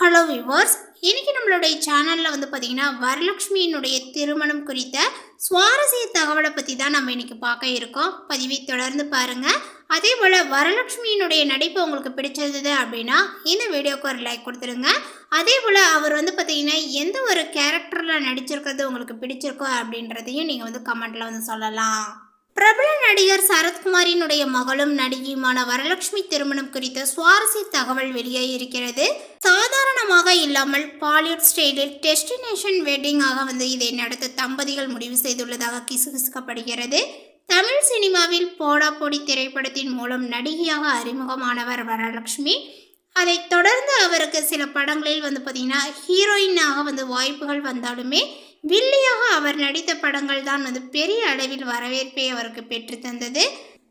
Hello viewers இன்றைக்கி நம்மளுடைய சேனலில் வந்து பார்த்தீங்கன்னா வரலட்சுமியினுடைய திருமணம் குறித்த சுவாரஸ்ய தகவலை பற்றி தான் நம்ம இன்றைக்கி பார்க்க இருக்கோம். பதிவை தொடர்ந்து பாருங்கள் அதே போல் வரலட்சுமியினுடைய நடிப்பு உங்களுக்கு பிடிச்சிருந்தது அப்படின்னா இந்த வீடியோக்கு ஒரு லைக் கொடுத்துருங்க. அதே போல் அவர் வந்து பார்த்தீங்கன்னா எந்த ஒரு கேரக்டரில் நடிச்சிருக்கிறது உங்களுக்கு பிடிச்சிருக்கோ அப்படின்றதையும் நீங்கள் வந்து கமெண்ட்டில் வந்து சொல்லலாம். பிரபல நடிகர் சரத்குமாரினுடைய மகளும் நடிகையுமான வரலட்சுமி திருமணம் குறித்த சுவாரஸ்ய தகவல் வெளியே இருக்கிறது. சாதாரணமாக இல்லாமல் பாலிவுட் ஸ்டைலில் டெஸ்டினேஷன் வெட்டிங்காக வந்து இதை நடத்த தம்பதிகள் முடிவு செய்துள்ளதாக கிசுகிசுக்கப்படுகிறது. தமிழ் சினிமாவில் போடா போடி திரைப்படத்தின் மூலம் நடிகையாக அறிமுகமானவர் வரலட்சுமி. அதைத் தொடர்ந்து அவருக்கு சில படங்களில் வந்து பார்த்திங்கன்னா ஹீரோயினாக வந்து வாய்ப்புகள் வந்தாலுமே வில்லியாக அவர் நடித்த படங்கள் தான் அது பெரிய அளவில் வரவேற்பை அவருக்கு பெற்றுத்தந்தது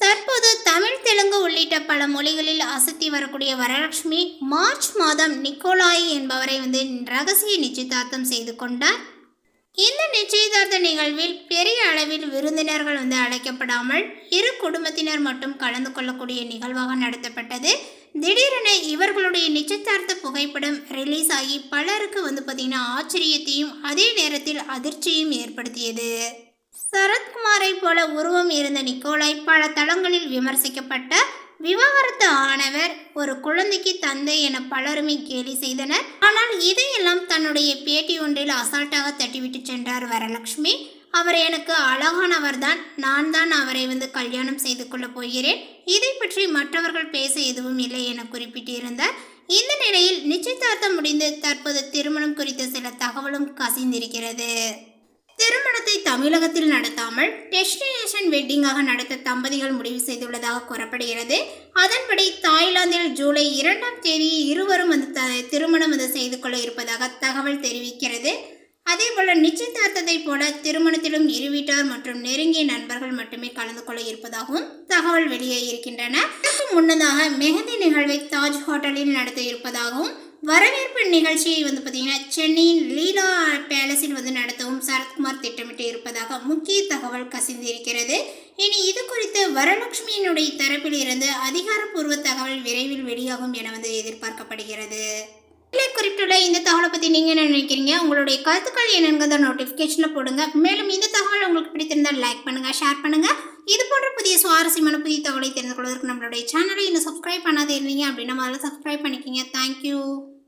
தற்போது தமிழ் தெலுங்கு உள்ளிட்ட பல மொழிகளில் அசத்தி வரக்கூடிய வரலட்சுமி மார்ச் மாதம் நிக்கோலாய் என்பவரை வந்து ரகசிய நிச்சயதார்த்தம் செய்து கொண்டார். இந்த நிச்சயதார்த்த நிகழ்வில் பெரிய அளவில் விருந்தினர்கள் வந்து அழைக்கப்படாமல் இரு குடும்பத்தினர் மட்டும் கலந்து கொள்ளக்கூடிய நிகழ்வாக நடத்தப்பட்டது. திடீரென இவர்களுடைய நிச்சயதார்த்த புகைப்படம் ரிலீஸ் ஆகி பலருக்கு வந்து பார்த்திங்கன்னா ஆச்சரியத்தையும் அதே நேரத்தில் அதிர்ச்சியும் ஏற்படுத்தியது. சரத்குமாரை போல உருவம் இருந்த நிக்கோலாய் பல தளங்களில் விமர்சிக்கப்பட்ட விவாகரத்து ஆனவர் ஒரு குழந்தைக்கு தந்தை என பலருமே கேலி செய்தனர். ஆனால் இதையெல்லாம் தன்னுடைய பேட்டி ஒன்றில் அசால்ட்டாக தட்டிவிட்டு சென்றார் வரலட்சுமி. அவர் எனக்கு அழகானவர் தான் நான் தான் அவரை வந்து கல்யாணம் செய்து கொள்ளப் போகிறேன். இதை பற்றி மற்றவர்கள் பேச எதுவும் இல்லை என குறிப்பிட்டிருந்தார். இந்த நிலையில் நிச்சயதார்த்தம் முடிந்து தற்போது திருமணம் குறித்த சில தகவலும் கசிந்திருக்கிறது. திருமணத்தை தமிழகத்தில் நடத்தாமல் டெஸ்டினேஷன் வெட்டிங்காக நடத்த தம்பதிகள் முடிவு செய்துள்ளதாக கூறப்படுகிறது. அதன்படி தாய்லாந்தில் ஜூலை இரண்டாம் தேதி இருவரும் வந்து த- திருமணம் வந்து செய்து கொள்ள இருப்பதாக தகவல் தெரிவிக்கிறது. அதே போல நிச்சயதார்த்தத்தை போல திருமணத்திலும் இரு வீட்டார் மற்றும் நெருங்கிய நண்பர்கள் மட்டுமே கலந்து கொள்ள இருப்பதாகவும் தகவல் வெளியே இருக்கின்றன. முன்னதாக மெஹந்தி நிகழ்வை தாஜ் ஹோட்டலில் நடத்த இருப்பதாகவும் வரவேற்பு நிகழ்ச்சியை வந்து பார்த்தீங்கன்னா சென்னையின் லீலா பேலஸில் வந்து நடத்தவும் சரத்குமார் திட்டமிட்டு இருப்பதாக முக்கிய தகவல் கசிந்திருக்கிறது. இனி இது குறித்து வரலட்சுமியினுடைய தரப்பில் இருந்து அதிகாரப்பூர்வ தகவல் விரைவில் வெளியாகும் என வந்து எதிர்பார்க்கப்படுகிறது. கீழே குறிப்பிட்டுள்ள இந்த தகவலை பற்றி நீங்கள் என்ன நினைக்கிறீங்க? உங்களுடைய கருத்துக்கள் என்னங்கிறத நோட்டிஃபிகேஷனில் போடுங்க. மேலும் இந்த தகவல் உங்களுக்கு பிடித்திருந்தால் லைக் பண்ணுங்கள் ஷேர் பண்ணுங்கள் இது போன்ற புதிய சுவாரஸ்யமான புதிய தகவலை தெரிந்து கொள்வதற்கு நம்மளுடைய சேனலை இன்னும் சப்ஸ்கிரைப் பண்ணாதே இருந்தீங்க அப்படின்னா முதல்ல சப்ஸ்கிரைப் பண்ணிக்கிங்க. தேங்க்யூ